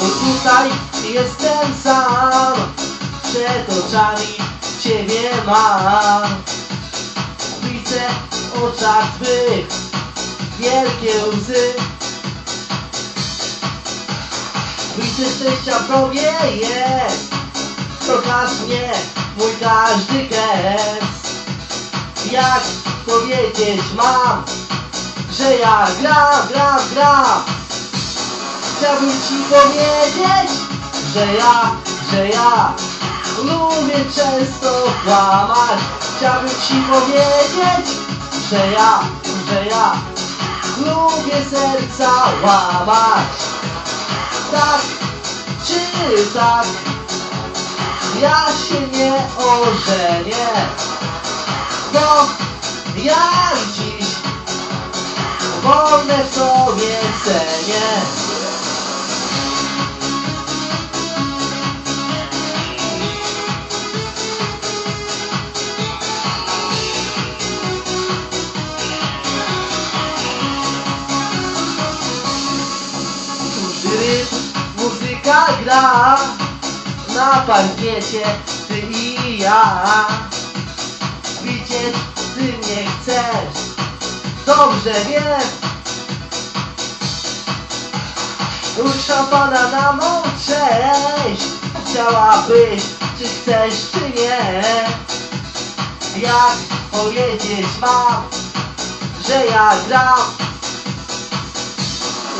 Dzisiaj jestem sam Przed oczami Ciebie mam Widzę w oczach Twych Wielkie łzy. Widzę szczęścia w tobie jest. Kochasz mnie, mój każdy gest. Jak powiedzieć mam Że ja gram, gram, gram Chciałbym ci powiedzieć Że ja, że ja Lubię często kłamać. Chciałbym ci powiedzieć Że ja, że ja Lubię serca łamać. Tak czy tak Ja się nie ożenię. Bo jak dziś Wolne w sobie cenię gra Na parkiecie ty i ja. Widzieć ty mnie chcesz. Dobrze wiem Już szampana na mą cześć Chciałabyś, czy chcesz, czy nie. Jak powiedzieć mam Że ja gram?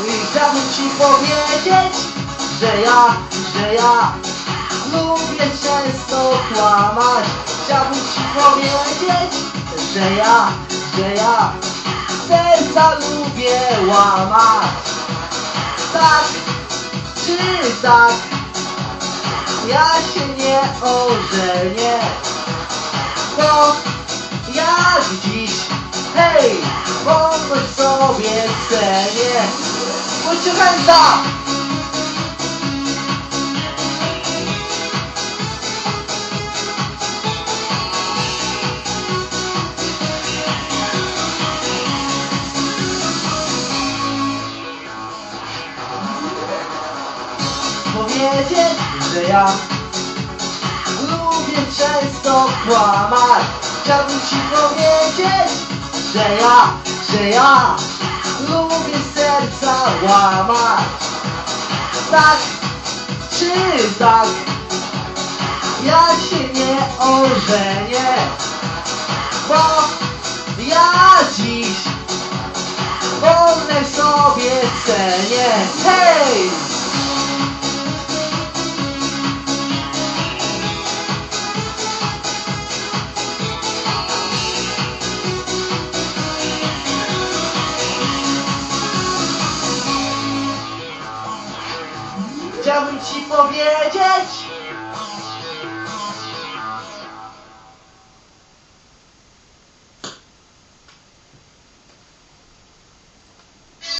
I chciałbym ci powiedzieć, że ja, że ja lubię często kłamać. Chciałbym ci powiedzieć, że ja, że ja serca lubię łamać. Tak czy tak, ja się nie ożenię, bo jak dziś, hej, wolność sobie cenię. Put your Powiedzieć, że ja lubię często kłamać. Chciałbym ci powiedzieć, że ja, że ja lubię serca łamać. Tak czy tak? Ja się nie ożenię Bo ja dziś Wolne w sobie cenię. Hej! Chciałbym ci powiedzieć,